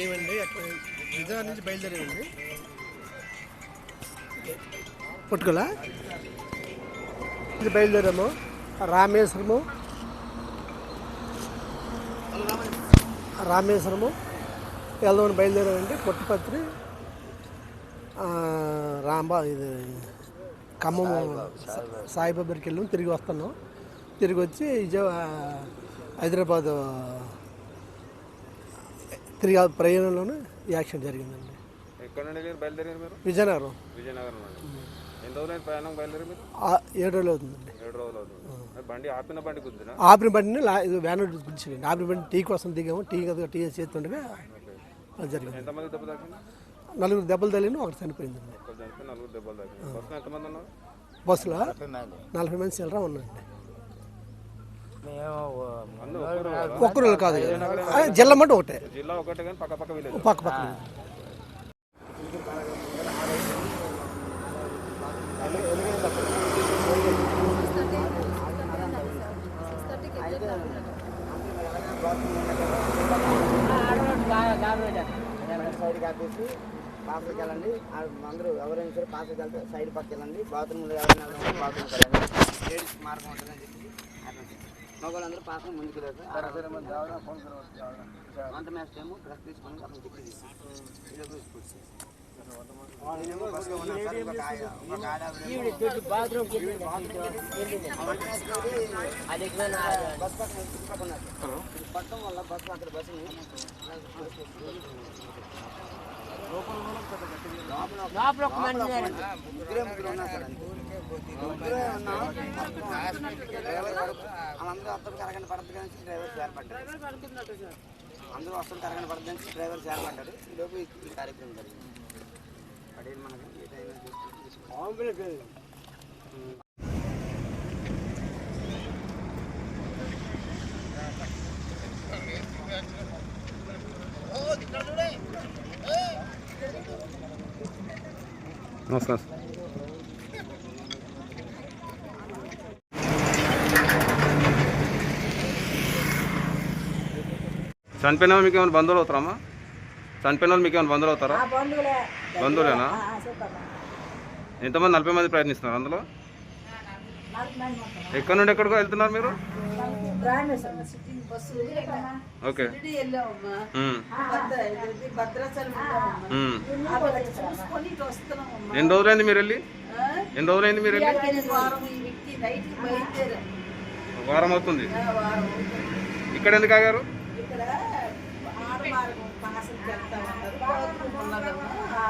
ఏమండి? అక్కడ విజయవాడ నుంచి బయలుదేరేయండి పుట్టుకల? ఇది బయలుదేరాము. రామేశ్వరము. రామేశ్వరము. వెళ్దామని బయలుదేరామండి. పుట్టపత్రి రాంబా ఇది ఖమ్మం సా- సాయిబాబాకి తిరిగి వస్తున్నాం. తిరిగి వచ్చి విజయవా హైదరాబాద్ తిరిగి ప్రయాణంలోనే ఈ యాక్సిడెంట్ జరిగిందండి. ఎక్కడ నుండి మీరు బయలుదేరారు మీరు? విజయనగరం. విజయనగరం నుండి ఎన్ని రోజులైన ప్రయాణం బయలుదేరి మీరు? ఆ, ఏడు రోజులు అవుతుందండి. ఏడు రోజులు అవుతుంది. బండి ఆపిన బండి ఆపిన బండిని లా ఇది వ్యాన్ గుర్తించండి ఆపిన బండి టీ కోసం దిగాము. టీ కదా టీ చేస్తుండగా అది జరిగింది. ఎంతమంది దెబ్బ తాకింది? నలుగురు దెబ్బలు తగిలిన ఒకటి చనిపోయిందండి. చనిపోయి నలుగురు దెబ్బలు తాకింది. బస్సులో ఎంతమంది ఉన్నారు? బస్సులో నలభై మంది. చిల్లర ఉన్నాయండి ఒక్కరు కదా? జిల్లా మటు ఒకటే జిల్లా ఒకటే కానీ పక్క పక్క విలేజ్ పక్క పక్క వెళ్ళండి అందరూ ఎవరైనా సరే పాపకి వెళ్తే సైడ్ పక్కకి వెళ్ళండి బాత్రూమ్లో ఎవరైనా వెళ్ళాలి బాత్రూమ్కి వెళ్ళండి లేడీస్ మార్గం ఉంటుందని చెప్పి మగవాళ్ళందరూ పాపం ముందుకు లేదు వంట మ్యాచ్ టైము డ్రెస్ తీసుకొని అప్పుడు టికెట్ తీసుకుంటాం బస్ పక్కన పట్టడం వల్ల బస్సు అక్కడ బస్సుని ముగ్గురే ముగ్గురు ఉన్నారు సార్ ముగ్గురే డ్రైవర్ వాళ్ళందరూ వస్తారు అరగంట పడద్దు కానీ డ్రైవర్ చేరపడ్డారు అందరూ వస్తారు అరగంట పడుతుంది కానీ డ్రైవర్ చేరపడ్డారు ఈ లోపు ఈ కార్యక్రమం జరిగింది. పడేది మనకి ఏ టైం చూసుకొని నమస్కారం. చనిపోయిన మీకు ఏమైనా బంధువులు అవుతారమ్మా? చనిపోయిన వాళ్ళు మీకు ఏమైనా బంధువులు అవుతారా? బంధువులేనా? ఎంతమంది నలభై మంది ప్రయత్నిస్తున్నారు అందులో? ఎక్కడి నుండి ఎక్కడికో వెళ్తున్నారు మీరు? ఓకే. ఎన్ని రోజులైంది మీరు వెళ్ళి? ఎన్ని రోజులైంది మీరు వెళ్ళి? వారం అవుతుంది. ఇక్కడ ఎందుకు ఆగారు?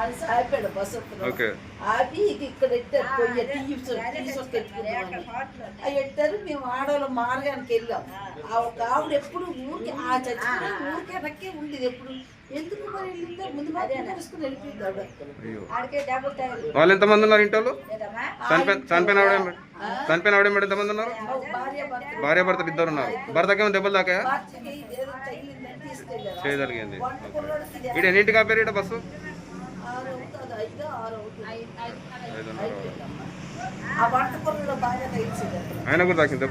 ఇక్కడ బస్సు ఇది ఎట్టారు పొయ్యి తీసుకొచ్చుకుందామని అవి ఎట్టారు మేము ఆడవాళ్ళ మార్గానికి వెళ్ళాం. ఆ. ఒక ఆవిడ ఎప్పుడు ఊరికి ఆ చచ్చిపోయిన ఊరికే రక్కే ఉండేది ఎప్పుడు. ఎందుకు మరి వెళ్ళిందో? ముందు మాత్రం వెళ్ళిపోయింది ఆవిడ. ఆడికే వాళ్ళు ఎంతమంది ఉన్నారు ఇంట్లో చనిపోయిన చనిపోయిన ఆవిడ చనిపోయిన ఆవిడ ఏమిటి ఎంతమంది ఉన్నారు? భార్య భర్త. ఇద్దరు ఉన్నారు. భర్తకి ఏమైనా దెబ్బలు తీసుకెళ్ళారు. చేయగలిగింది. ఇక్కడ ఎన్నింటికి ఆపారు ఇక్కడ బస్సు? ఆయన కూడా తాకింది